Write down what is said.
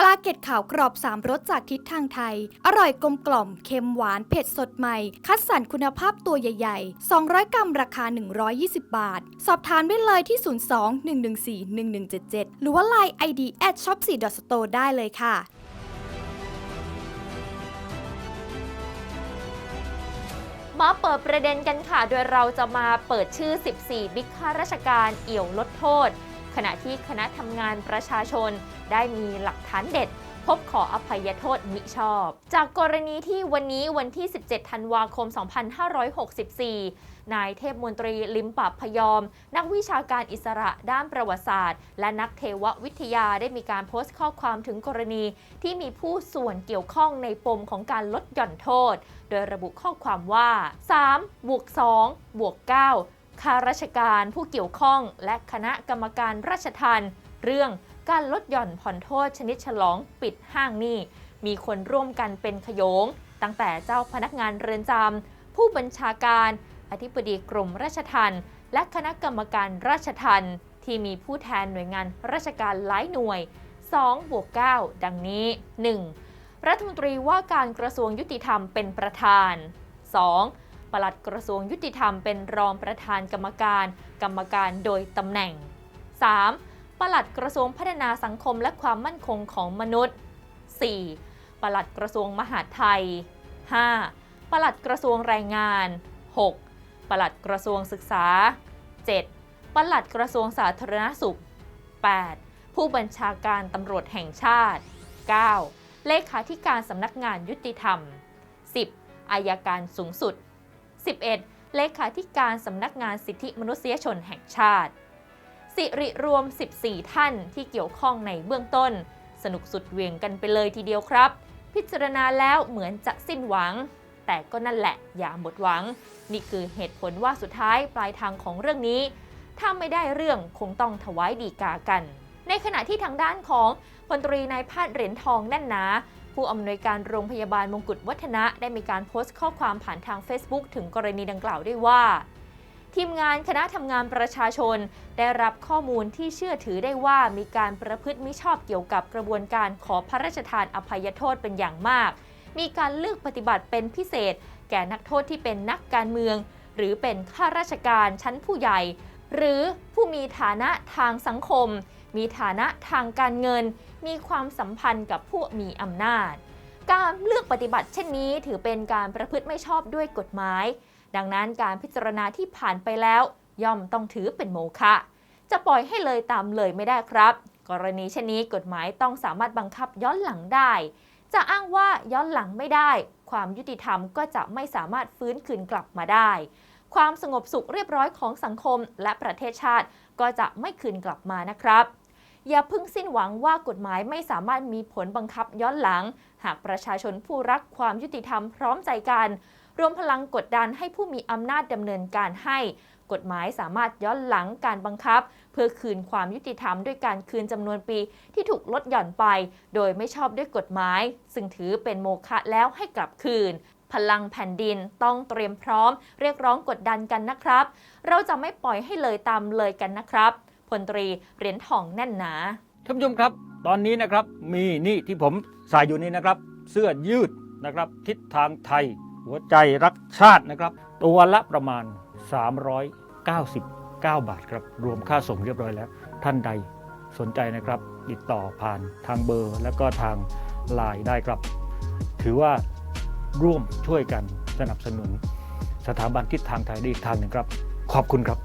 ปลาเกตขาวกรอบ 3รสจากทิศทางไทย อร่อยกลมกล่อม เค็มหวาน เผ็ดสดใหม่ คัดสรรคุณภาพตัวใหญ่ ๆ 200 กรัมราคา 120 บาท สอบทานได้เลยที่ 02 114 1177 หรือว่า Line ID at shop 4 store ได้เลยค่ะมาเปิดประเด็นกันค่ะ โดยเราจะมาเปิดชื่อ 14 บิ๊กข้าราชการเอี่ยวลดโทษ ขณะที่คณะทำงานประชาชนได้มีหลักฐานเด็ด พบขออภัยโทษมิชอบ จากกรณีที่วันนี้วันที่ 17 ธันวาคม 2564 นายเทพมนตรีลิมปับพยอม นักวิชาการอิสระด้านประวัติศาสตร์ และนักเทววิทยาได้มีการโพสต์ข้อความถึงกรณีที่มีผู้ส่วนเกี่ยวข้องในปมของการลดหย่อนโทษ โดยระบุข้อความว่า 3 บวก 2 บวก 9 ข้าราชการผู้เกี่ยวข้อง และคณะกรรมการราชทัณฑ์เรื่องการลดหย่อนผ่อนโทษชนิดฉลองปิดห้างหนี้ มีคนร่วมกันเป็นขโยง ตั้งแต่เจ้าพนักงานเรือนจำผู้บัญชาการ อธิบดีกรมราชทัณฑ์และคณะกรรมการราชทัณฑ์ที่มีผู้แทนหน่วยงานราชการหลายหน่วย2บวก9ดังนี้ 1. รัฐมนตรีว่าการกระทรวงยุติธรรมเป็นประธาน 2. ปลัดกระทรวงยุติธรรมเป็นรองประธานกรรมการ กรรมการโดยตำแหน่ง 3. ปลัดกระทรวงพัฒนาสังคมและความมั่นคงของมนุษย์ 4. ปลัดกระทรวงมหาดไทย 5. ปลัดกระทรวงแรงงาน 6. ปลัดกระทรวงศึกษา 7. ปลัดกระทรวงสาธารณสุข 8. ผู้บัญชาการตำรวจแห่งชาติ 9. เลขาธิการสำนักงานยุติธรรม 10. อายการสูงสุด 11. เลขาธิการสำนักงานสิทธิมนุษยชนแห่งชาติ สิริรวม 14 ท่านที่เกี่ยวข้องในเบื้องต้น สนุกสุดเหวียงกันไปเลยทีเดียวครับ พิจารณาแล้วเหมือนจะสิ้นหวัง แต่ก็นั่นแหละอย่าหมดหวัง นี่คือเหตุผลว่าสุดท้ายปลายทางของเรื่องนี้ ถ้าไม่ได้เรื่องคงต้องถวายดีกากัน ในขณะที่ทางด้านของพลตรีนายแพทย์เหรียญทองแน่นหนา ผู้อำนวยการโรงพยาบาลมงกุฎวัฒนะได้มีการโพสต์ข้อความผ่านทาง Facebook ถึงกรณีดังกล่าวด้วยว่า ทีมงานคณะทำงานประชาชน ได้รับข้อมูลที่เชื่อถือได้ว่ามีการประพฤติมิชอบเกี่ยวกับกระบวนการขอพระราชทานอภัยโทษเป็นอย่างมาก มีการเลือกปฏิบัติเป็นพิเศษ แก่นักโทษที่เป็นนักการเมือง หรือเป็นข้าราชการชั้นผู้ใหญ่ หรือผู้มีฐานะทางสังคม มีฐานะทางการเงิน มีความสัมพันธ์กับผู้มีอำนาจ การเลือกปฏิบัติเช่นนี้ถือเป็นการประพฤติไม่ชอบด้วยกฎหมาย ดังนั้นการพิจารณาที่ผ่านไปแล้ว ย่อมต้องถือเป็นโมฆะจะปล่อยให้เลยตามเลยไม่ได้ครับ กรณีเช่นนี้กฎหมายต้องสามารถบังคับย้อนหลังได้ จะอ้างว่าย้อนหลังไม่ได้ ความยุติธรรมก็จะไม่สามารถฟื้นคืนกลับมาได้ ความสงบสุขเรียบร้อยของสังคมและประเทศชาติ ก็จะไม่คืนกลับมานะครับ อย่าเพิ่งสิ้นหวังว่ากฎหมายไม่สามารถมีผลบังคับย้อนหลัง หากประชาชนผู้รักความยุติธรรมพร้อมใจกัน รวมพลังกดดันให้ผู้มีอำนาจดำเนินการให้ กฎหมายสามารถย้อนหลังการบังคับ เพื่อคืนความยุติธรรมด้วยการคืนจำนวนปีที่ถูกลดหย่อนไป โดยไม่ชอบด้วยกฎหมาย ซึ่งถือเป็นโมฆะแล้วให้กลับคืน พลังแผ่นดินต้องเตรียมพร้อม เรียกร้องกดดันกันนะครับ เราจะไม่ปล่อยให้เลยตามเลยกันนะครับพลตรีเหรียญทองแน่นหนาท่านผู้ชมครับ ตอนนี้นะครับมีนี่ที่ผมใส่อยู่นี่นะครับ เสื้อยืดนะครับทิศทางไทย หัวใจรักชาตินะครับ ตัวละประมาณ 399 บาทครับ รวมค่าส่งเรียบร้อยแล้ว ท่านใดสนใจนะครับ ติดต่อผ่านทางเบอร์ แล้วก็ทางไลน์ได้ครับ ถือว่า ร่วมช่วยกันสนับสนุนสถาบันทิศทางไทยได้อีกทางหนึ่งครับ ขอบคุณครับ